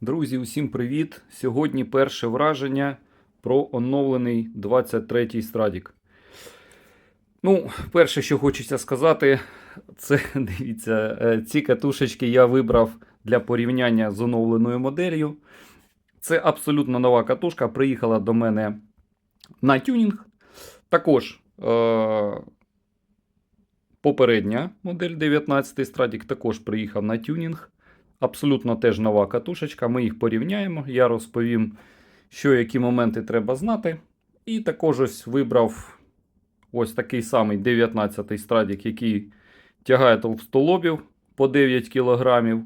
Друзі, усім привіт! Сьогодні перше враження про оновлений 23-й страдік. Ну, перше, що хочеться сказати, це дивіться, е, ці катушечки я вибрав для порівняння з оновленою моделлю. Це абсолютно нова катушка. Приїхала до мене на тюнінг. Також е- попередня модель 19 страдік також приїхав на тюнінг. Абсолютно теж нова катушечка. Ми їх порівняємо. Я розповім, що які моменти треба знати. І також ось вибрав ось такий самий 19-й страдік, який тягає толстолобів по 9 кг.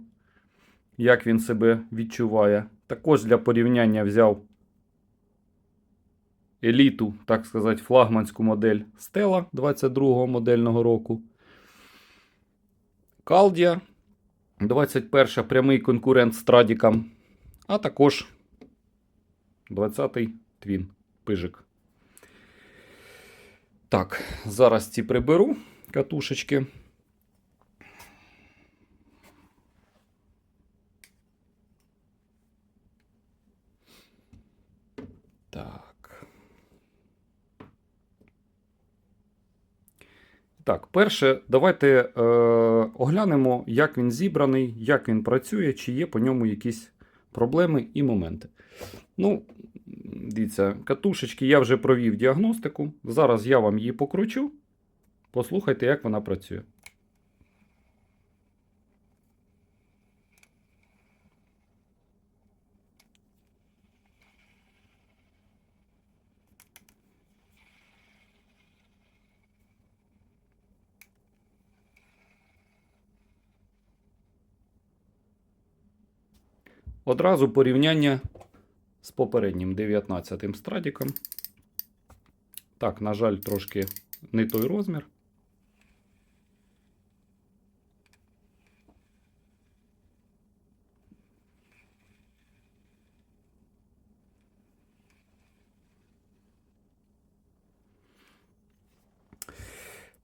Як він себе відчуває. Також для порівняння взяв еліту, так сказати, флагманську модель Stella 22-го модельного року. Калдія 21 прямий конкурент з Традіком, а також 20-й твін пижик. Так, зараз ці приберу катушечки. Так, перше, давайте е, оглянемо, як він зібраний, як він працює, чи є по ньому якісь проблеми і моменти. Ну, дивіться, катушечки я вже провів діагностику. Зараз я вам її покручу. Послухайте, як вона працює. Одразу порівняння з попереднім 19-м страдіком. Так, на жаль, трошки не той розмір.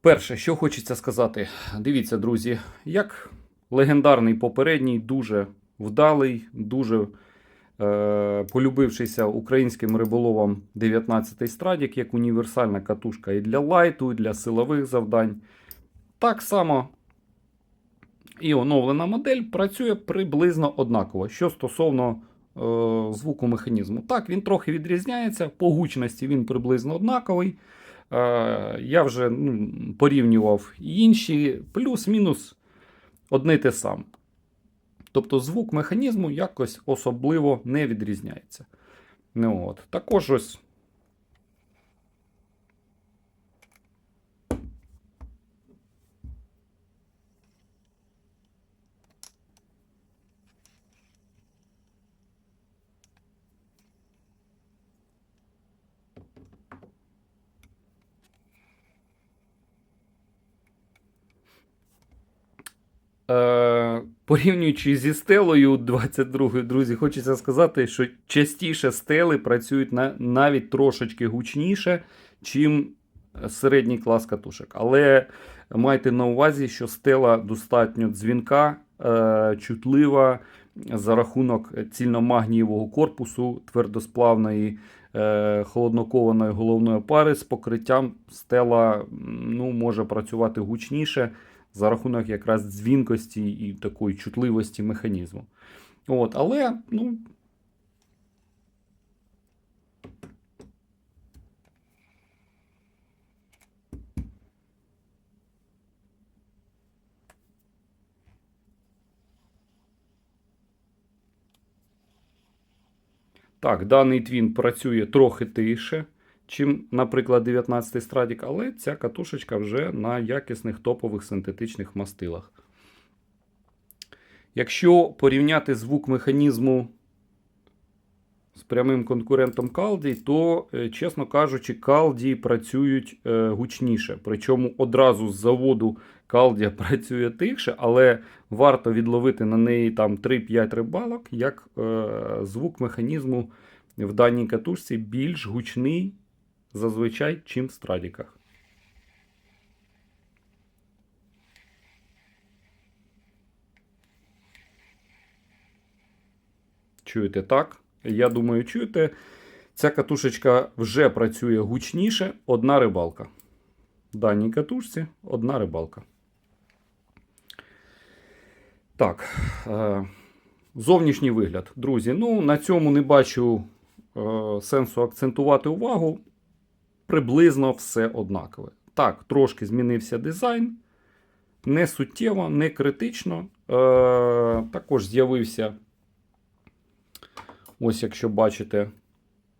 Перше, що хочеться сказати, дивіться, друзі, як легендарний попередній, дуже вдалий, дуже е, полюбившийся українським риболовам 19-й страдік, як універсальна катушка і для лайту, і для силових завдань. Так само і оновлена модель працює приблизно однаково. Що стосовно е, звуку механізму. Так, він трохи відрізняється, по гучності він приблизно однаковий. Е, я вже ну, порівнював інші, плюс-мінус одне те саме. Тобто звук механізму якось особливо не відрізняється. Ну, от. Також ось. Е, порівнюючи зі стелою 22 друзі, хочеться сказати, що частіше стели працюють на, навіть трошечки гучніше, чим середній клас катушок. Але майте на увазі, що стела достатньо дзвінка, е, чутлива за рахунок цільномагнієвого корпусу твердосплавної е, холоднокованої головної пари з покриттям стела ну, може працювати гучніше за рахунок якраз дзвінкості і такої чутливості механізму. От, Але, ну. Так, даний твін працює трохи тише, чим, наприклад, 19 страдік, але ця катушечка вже на якісних топових синтетичних мастилах. Якщо порівняти звук механізму з прямим конкурентом Калді, то, е, чесно кажучи, Калді працюють е, гучніше. Причому одразу з заводу Калдія працює тихше, але варто відловити на неї там 3-5 рибалок, як е, звук механізму в даній катушці більш гучний зазвичай, чим в страдіках. Чуєте так? Я думаю, чуєте. Ця катушечка вже працює гучніше. Одна рибалка. В даній катушці одна рибалка. Так. Е, зовнішній вигляд. Друзі, ну на цьому не бачу е, сенсу акцентувати увагу. Приблизно все однакове. Так, трошки змінився дизайн. Не суттєво, не критично. Е, також з'явився, ось якщо бачите,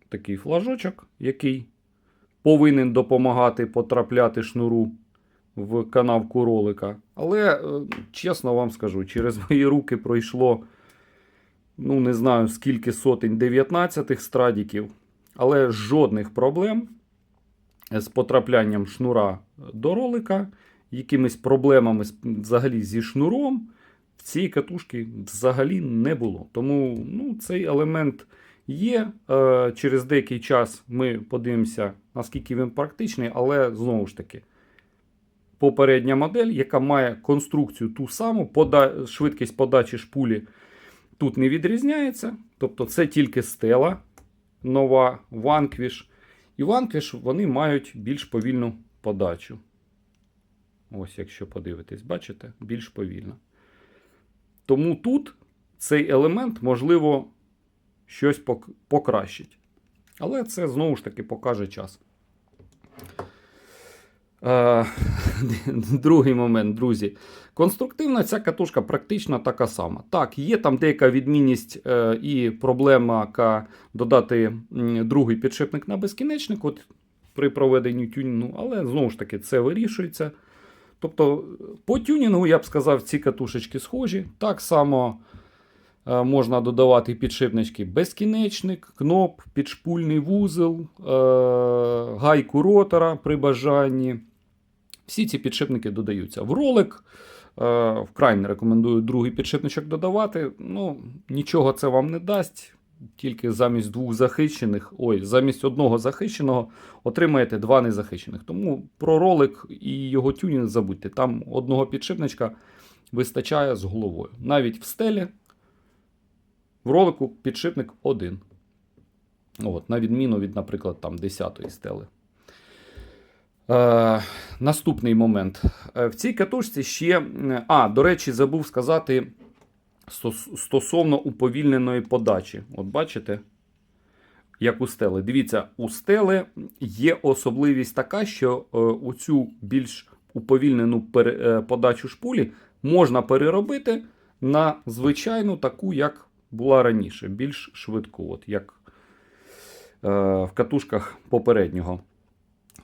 такий флажочок, який повинен допомагати потрапляти шнуру в канавку ролика. Але, е, чесно вам скажу, через мої руки пройшло, ну, не знаю, скільки сотень 19 страдіків, але жодних проблем з потраплянням шнура до ролика, якимись проблемами взагалі зі шнуром в цій катушці взагалі не було. Тому ну, цей елемент є. Е, через деякий час ми подивимося, наскільки він практичний, але знову ж таки. Попередня модель, яка має конструкцію ту саму, пода... швидкість подачі шпулі тут не відрізняється. Тобто це тільки стела нова, Vanquish. І Vanquish вони мають більш повільну подачу. Ось, якщо подивитись, бачите, більш повільно. Тому тут цей елемент, можливо, щось покращить. Але це знову ж таки покаже час. Другий момент, друзі. Конструктивна ця катушка практично така сама. Так, є там деяка відмінність е, і проблема яка додати другий підшипник на безкінечник от, при проведенні тюнінгу, але знову ж таки це вирішується. Тобто, по тюнінгу, я б сказав, ці катушечки схожі. Так само е, можна додавати підшипнички безкінечник, кноп, підшпульний вузол, е, гайку ротора при бажанні. Всі ці підшипники додаються. В ролик е, вкрай не рекомендую другий підшипничок додавати. Ну, нічого це вам не дасть. Тільки замість двох захищених, ой, замість одного захищеного отримаєте два незахищених. Тому про ролик і його тюнінг забудьте. Там одного підшипничка вистачає з головою. Навіть в стелі в ролику підшипник один. От, на відміну від, наприклад, там 10-ї стели. Е, наступний момент. Е, В цій катушці ще. А, до речі, забув сказати стосовно уповільненої подачі. От бачите, як у стели. Дивіться, у стели є особливість така, що е, оцю більш уповільнену подачу шпулі можна переробити на звичайну таку, як була раніше, більш швидку, от як в катушках попереднього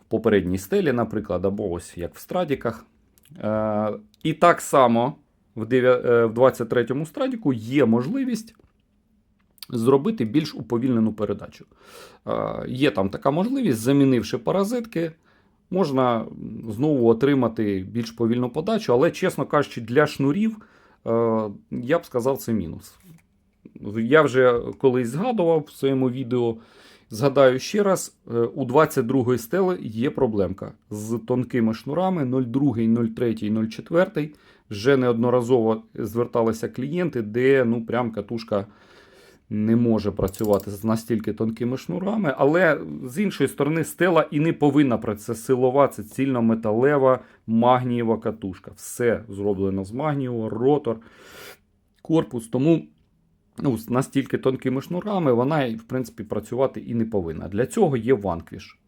попередній стелі, наприклад, або ось як в страдіках. Е, і так само в, дев'я- е, в 23-му страдіку є можливість зробити більш уповільнену передачу. Е, є там така можливість, замінивши паразитки, можна знову отримати більш повільну подачу, але, чесно кажучи, для шнурів я б сказав, це мінус. Я вже колись згадував в своєму відео. Згадаю ще раз: е, у 22 стели є проблемка з тонкими шнурами 02, 03, 04. Вже неодноразово зверталися клієнти, де ну прям катушка не може працювати з настільки тонкими шнурами. Але з іншої сторони, стела і не повинна працювати. Це силова, це цільнометалева магнієва катушка. Все зроблено з магнієвого, ротор, корпус. Тому ну, з настільки тонкими шнурами вона, в принципі, працювати і не повинна. Для цього є ванквіш.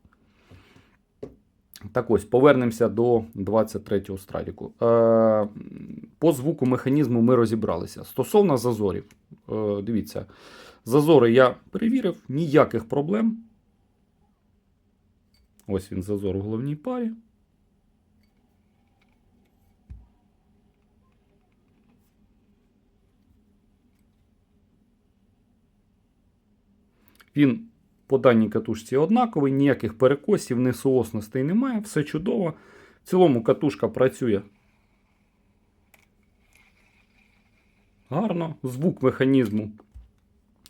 Так ось, повернемося до 23-го страдіку. Е, по звуку механізму ми розібралися. Стосовно зазорів, е, дивіться, зазори я перевірив, ніяких проблем. Ось він зазор у головній парі. Він по даній катушці однаковий, ніяких перекосів, несоосностей немає, все чудово. В цілому катушка працює гарно. Звук механізму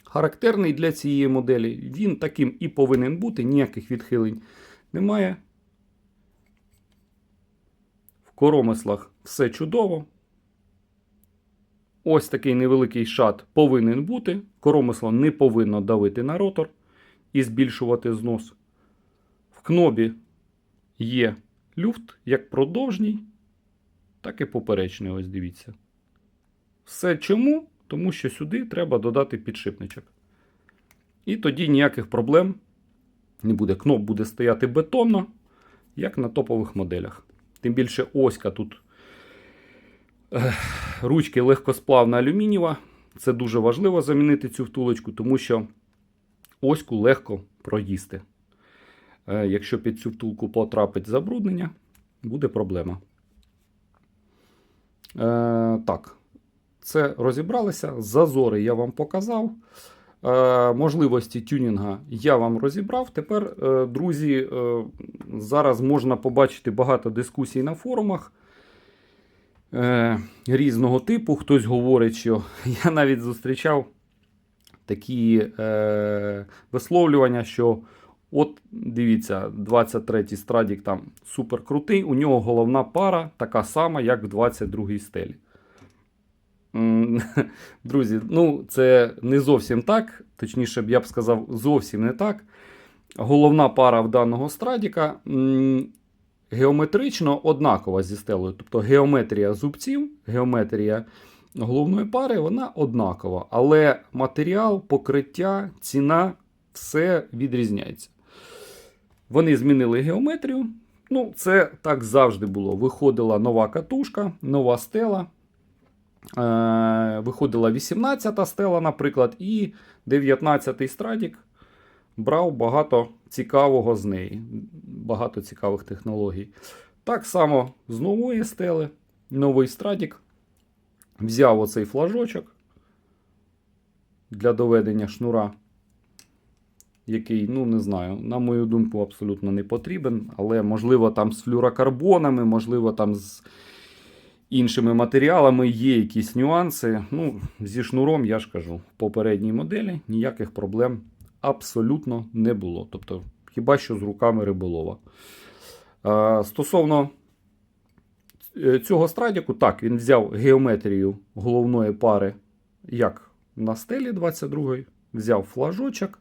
характерний для цієї моделі. Він таким і повинен бути, ніяких відхилень немає. В коромислах все чудово. Ось такий невеликий шат повинен бути. Коромисло не повинно давити на ротор і збільшувати знос. В кнобі є люфт як продовжній, так і поперечний. Ось дивіться. Все чому? Тому що сюди треба додати підшипничок. І тоді ніяких проблем не буде. Кноп буде стояти бетонно, як на топових моделях. Тим більше оська тут ручки легкосплавна алюмінієва. Це дуже важливо замінити цю втулочку, тому що оську легко проїсти. Е, Якщо під цю втулку потрапить забруднення, буде проблема. Е, так, це розібралися. Зазори я вам показав. Е, можливості тюнінга я вам розібрав. Тепер, друзі, зараз можна побачити багато дискусій на форумах е, різного типу. Хтось говорить, що я навіть зустрічав такі е, висловлювання, що от дивіться, 23-й страдік там супер крутий, у нього головна пара така сама, як в 22-й стелі. Друзі, ну це не зовсім так. Точніше, я б сказав, зовсім не так. Головна пара в даного страдіка геометрично однакова зі стелею. Тобто геометрія зубців, геометрія головної пари, вона однакова. Але матеріал, покриття, ціна все відрізняється. Вони змінили геометрію. Ну, це так завжди було. Виходила нова катушка, нова стела. Е, виходила 18-та стела, наприклад, і 19-й страдік брав багато цікавого з неї, багато цікавих технологій. Так само з нової стели, новий страдік взяв оцей флажочок для доведення шнура, який, ну не знаю, на мою думку, абсолютно не потрібен, але можливо там з флюрокарбонами, можливо, там з іншими матеріалами є якісь нюанси. Ну, зі шнуром, я ж кажу, в попередній моделі ніяких проблем абсолютно не було. Тобто, хіба що з руками риболова. Стосовно е, цього страдіку, так, він взяв геометрію головної пари, як на стелі 22 взяв флажочок.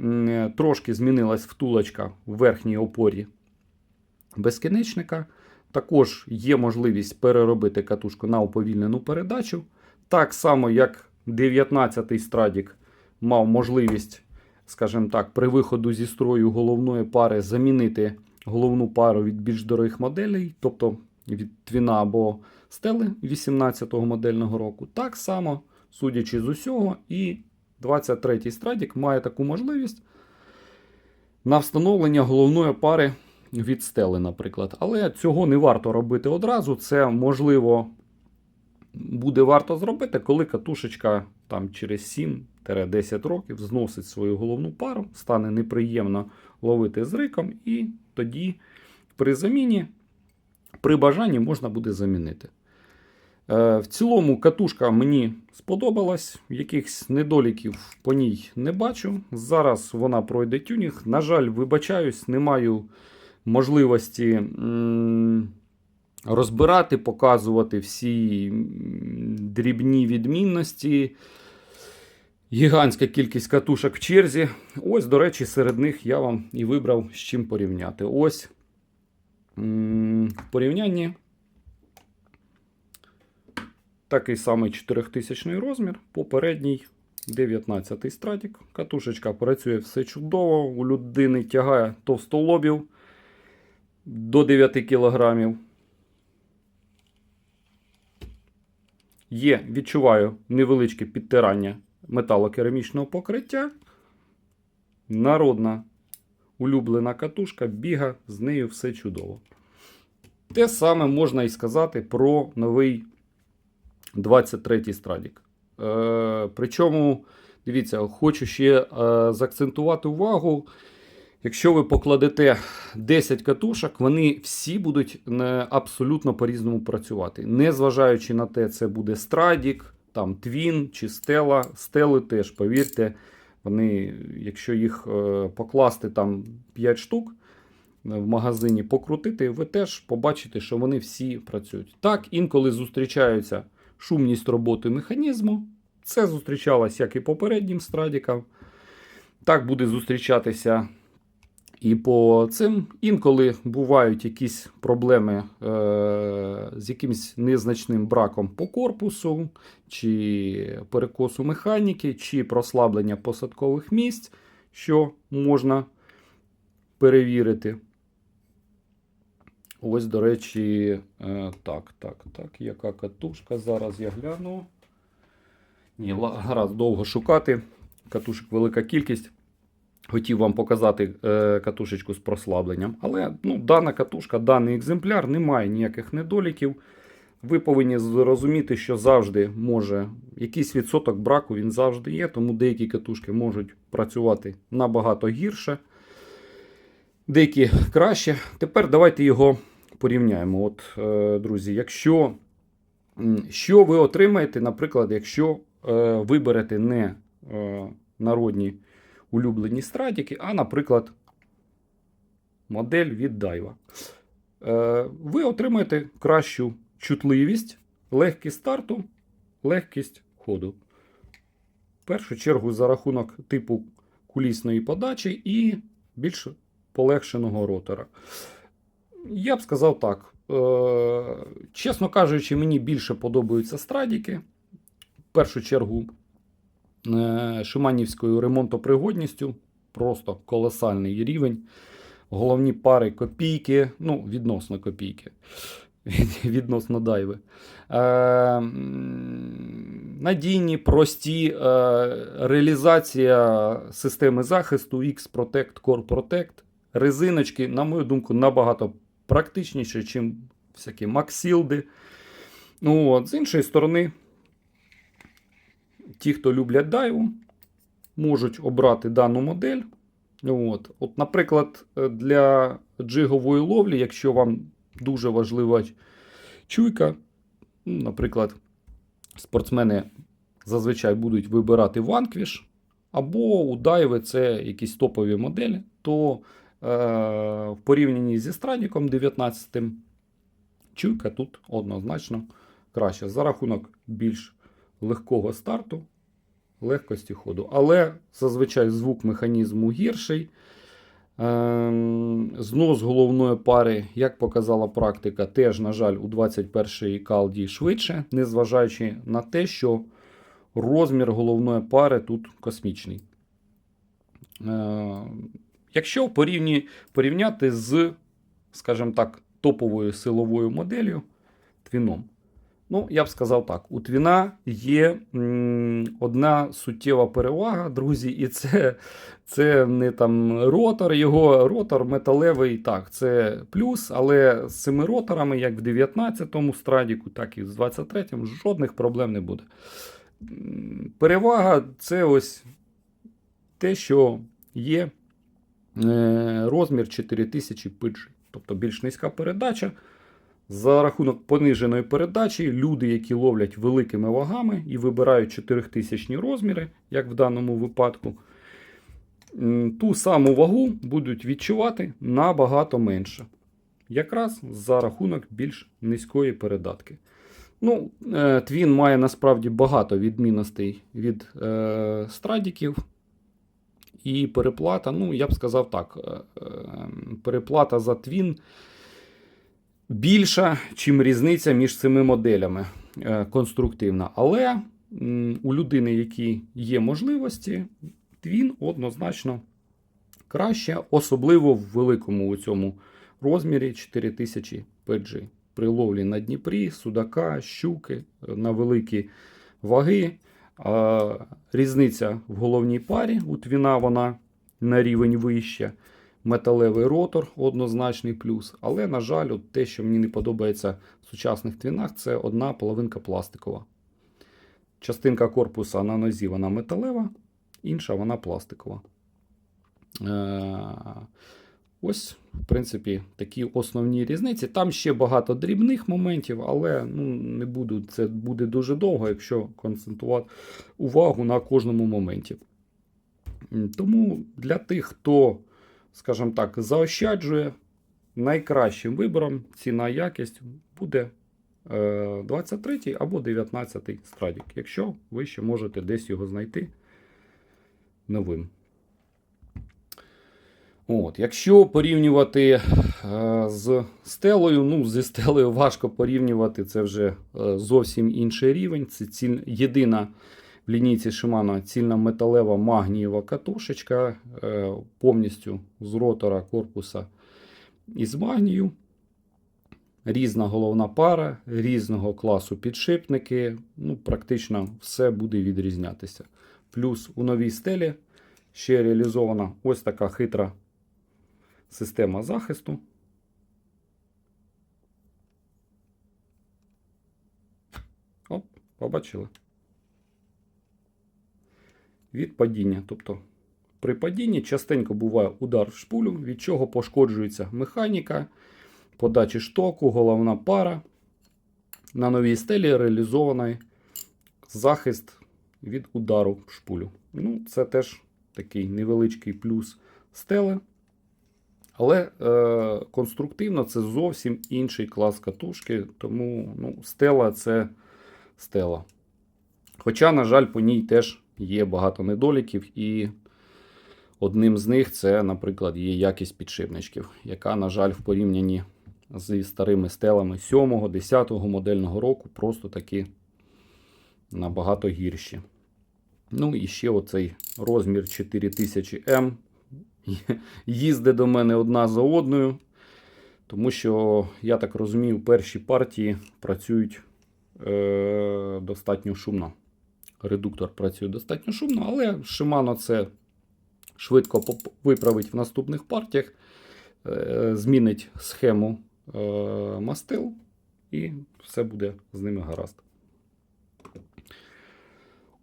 Е, Трошки змінилась втулочка в верхній опорі безкінечника. Також є можливість переробити катушку на уповільнену передачу. Так само, як 19-й страдік мав можливість, скажімо так, при виходу зі строю головної пари замінити головну пару від більш дорогих моделей, тобто від Твіна або стели 18-го модельного року. Так само, судячи з усього, і 23-й страдік має таку можливість на встановлення головної пари від стели, наприклад. Але цього не варто робити одразу. Це можливо буде варто зробити, коли катушечка там через 7-10 років зносить свою головну пару, стане неприємно ловити з риком, і тоді при заміні, при бажанні можна буде замінити. Е, В цілому катушка мені сподобалась, якихось недоліків по ній не бачу. Зараз вона пройде тюнінг. На жаль, вибачаюсь, не маю можливості розбирати, показувати всі дрібні відмінності. Гігантська кількість катушок в черзі. Ось, до речі, серед них я вам і вибрав з чим порівняти. Ось в порівнянні такий самий 4000 розмір, попередній 19 стратік. Катушечка працює все чудово. У людини тягає товстолобів до 9 кг. Є, відчуваю невеличке підтирання металокерамічного покриття. Народна улюблена катушка, біга, з нею все чудово. Те саме можна і сказати про новий 23-й страдік. Е, причому, дивіться, хочу ще е, заакцентувати увагу. Якщо ви покладете 10 катушок, вони всі будуть абсолютно по-різному працювати. Незважаючи на те, це буде страдік, там твін чи стела. Стели теж, повірте, вони, якщо їх е, покласти там 5 штук в магазині, покрутити, ви теж побачите, що вони всі працюють. Так, інколи зустрічаються шумність роботи механізму. Це зустрічалось як і попереднім страдікам, так буде зустрічатися і по цим. Інколи бувають якісь проблеми е- з якимось незначним браком по корпусу, чи перекосу механіки, чи прослаблення посадкових місць, що можна перевірити. Ось, до речі, е, так, так, так, яка катушка. Зараз я гляну. Ні, гаразд довго шукати. Катушок велика кількість. Хотів вам показати е, катушечку з прослабленням. Але ну, дана катушка, даний екземпляр не має ніяких недоліків. Ви повинні зрозуміти, що завжди може якийсь відсоток браку він завжди є, тому деякі катушки можуть працювати набагато гірше, деякі краще. Тепер давайте його порівняємо. От, е, друзі, якщо що ви отримаєте, наприклад, якщо е, виберете не народні улюблені стратики, а, наприклад, модель від Дайва. Е, ви отримаєте кращу чутливість, легкість старту, легкість ходу. В першу чергу за рахунок типу кулісної подачі і більш полегшеного ротора. Я б сказав так. Е, чесно кажучи, мені більше подобаються страдіки. В першу чергу, Шиманівською ремонтопригодністю. Просто колосальний рівень. Головні пари копійки, ну, відносно копійки. Відносно дайви. Е, надійні, прості, е, реалізація системи захисту X-Protect, Core Protect. Резиночки, на мою думку, набагато практичніше, ніж всякі Максілди. Ну, от, з іншої сторони, ті, хто люблять дайву, можуть обрати дану модель. От, от, наприклад, е, для джигової ловлі, якщо вам дуже важлива чуйка, ну, наприклад, спортсмени зазвичай будуть вибирати ванквіш, або у дайви це якісь топові моделі, то е, в порівнянні зі Страдіком 19 чуйка тут однозначно краще за рахунок більш легкого старту, легкості ходу. Але зазвичай звук механізму гірший. Ем, Знос головної пари, як показала практика, теж, на жаль, у 21-й калді швидше, незважаючи на те, що розмір головної пари тут космічний. Е, Якщо порівні, порівняти з, скажімо так, топовою силовою моделлю твіном, ну, я б сказав так: у твіна є м, одна суттєва перевага, друзі, і це, це не там ротор, його ротор металевий, так, це плюс, але з цими роторами, як в 19-му страдіку, так і з 23-му, жодних проблем не буде. Перевага це ось те, що є е, розмір 4000 PG, тобто більш низька передача. За рахунок пониженої передачі, люди, які ловлять великими вагами і вибирають 4000 розміри, як в даному випадку, ту саму вагу будуть відчувати набагато менше. Якраз за рахунок більш низької передатки. Ну, е, Твін має насправді багато відмінностей від е, страдіків. І переплата, ну, я б сказав так, е, е, переплата за твін більша, чим різниця між цими моделями е, конструктивна. Але у людини, які є можливості, твін однозначно краще, особливо в великому у цьому розмірі 4000 PG. При ловлі на Дніпрі, судака, щуки е, на великі ваги. Різниця в головній парі у твіна вона на рівень вища. Металевий ротор однозначний плюс. Але, на жаль, от те, що мені не подобається в сучасних твінах, це одна половинка пластикова. Частинка корпуса на нозі вона металева, інша вона пластикова. Е, Ось, в принципі, такі основні різниці. Там ще багато дрібних моментів, але ну, не буду, це буде дуже довго, якщо концентрувати увагу на кожному моменті. Тому для тих, хто, скажімо так, заощаджує, найкращим вибором ціна якість буде е, 23 або 19 страдік, якщо ви ще можете десь його знайти новим. От, якщо порівнювати е, з стелею, ну, зі стелею важко порівнювати, це вже е, зовсім інший рівень. Це єдина в лінійці Shimano цільна металева магнієва катушечка, е, повністю з ротора корпуса із магнію. Різна головна пара, різного класу підшипники. Ну, практично все буде відрізнятися. Плюс у новій стелі ще реалізована ось така хитра система захисту. Оп, побачили. Від падіння. Тобто при падінні частенько буває удар в шпулю, від чого пошкоджується механіка, подачі штоку, головна пара. На новій стелі реалізований захист від удару в шпулю. Ну, це теж такий невеличкий плюс стели. Але е, конструктивно це зовсім інший клас катушки, тому ну, стела це стела. Хоча, на жаль, по ній теж є багато недоліків, і одним з них це, наприклад, є якість підшипничків, яка, на жаль, в порівнянні зі старими стелами 7-го, 10-го модельного року просто таки набагато гірші. Ну і ще оцей розмір 4000М їздить до мене одна за одною. Тому що, я так розумію, перші партії працюють е, достатньо шумно. Редуктор працює достатньо шумно, але Shimano це швидко виправить в наступних партіях, е, змінить схему е, мастил, і все буде з ними гаразд.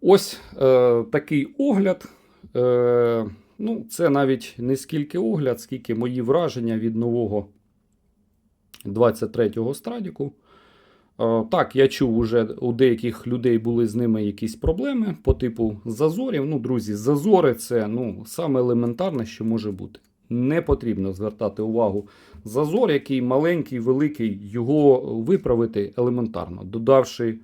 Ось е, такий огляд. Е, ну, це навіть не скільки огляд, скільки мої враження від нового 23-го страдіку. Е, так, я чув, уже у деяких людей були з ними якісь проблеми по типу зазорів. Ну, друзі, зазори це ну, саме елементарне, що може бути. Не потрібно звертати увагу. Зазор, який маленький, великий, його виправити елементарно, додавши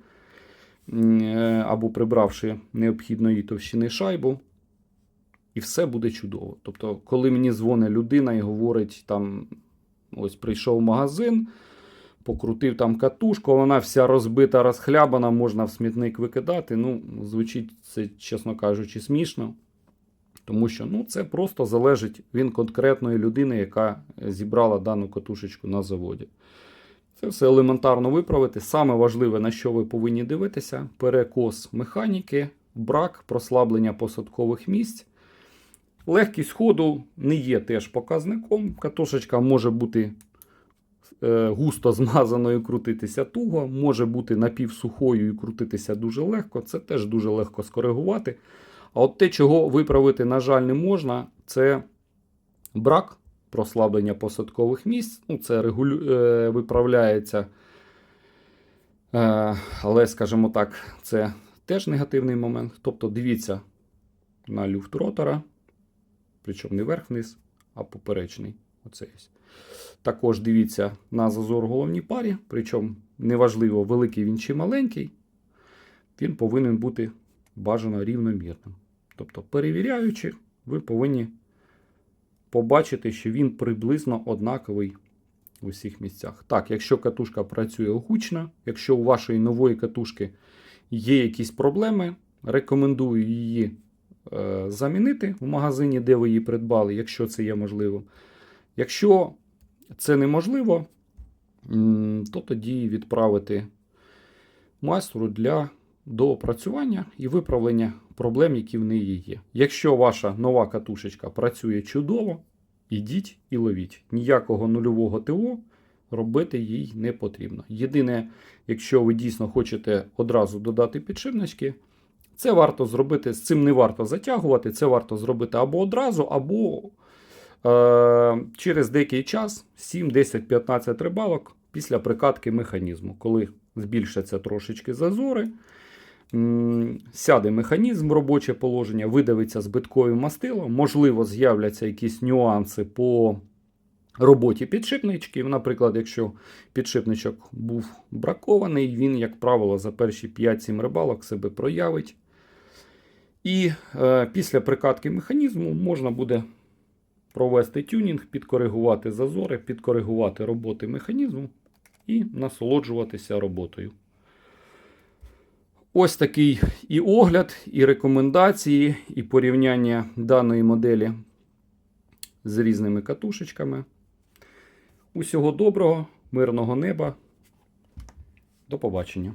е, або прибравши необхідної товщини шайбу, і все буде чудово. Тобто, коли мені дзвонить людина і говорить, там ось прийшов магазин, покрутив там катушку, вона вся розбита, розхлябана, можна в смітник викидати. Ну, звучить це, чесно кажучи, смішно. Тому що ну, це просто залежить від конкретної людини, яка зібрала дану катушечку на заводі. Це все елементарно виправити. Саме важливе, на що ви повинні дивитися: перекос механіки, брак, прослаблення посадкових місць. Легкість ходу не є теж показником. Катушечка може бути густо змазаною, крутитися туго, може бути напівсухою і крутитися дуже легко. Це теж дуже легко скоригувати. А от те, чого виправити, на жаль, не можна, це брак прослаблення посадкових місць. Ну, це регулю... е, виправляється. Е, але, скажімо так, це теж негативний момент. Тобто, дивіться на люфт ротора, причому не верх-вниз, а поперечний. Оцей ось. Також дивіться на зазор в головній парі, причому неважливо, великий він чи маленький, він повинен бути бажано рівномірним. Тобто, перевіряючи, ви повинні побачити, що він приблизно однаковий у всіх місцях. Так, якщо катушка працює гучно, якщо у вашої нової катушки є якісь проблеми, рекомендую її е, замінити в магазині, де ви її придбали, якщо це є можливо. Якщо це неможливо, то тоді відправити майстру для доопрацювання і виправлення проблем, які в неї є. Якщо ваша нова катушечка працює чудово, ідіть і ловіть. Ніякого нульового ТО робити їй не потрібно. Єдине, якщо ви дійсно хочете одразу додати підшипнички, це варто зробити, з цим не варто затягувати, це варто зробити або одразу, або через деякий час, 7, 10, 15 рибалок після прикатки механізму, коли збільшаться трошечки зазори. Сяде механізм робоче положення, видавиться збитковим мастилом, можливо, з'являться якісь нюанси по роботі підшипничків. Наприклад, якщо підшипничок був бракований, він, як правило, за перші 5-7 рибалок себе проявить. І е, після прикатки механізму можна буде провести тюнінг, підкоригувати зазори, підкоригувати роботи механізму і насолоджуватися роботою. Ось такий і огляд, і рекомендації, і порівняння даної моделі з різними катушечками. Усього доброго, мирного неба. До побачення.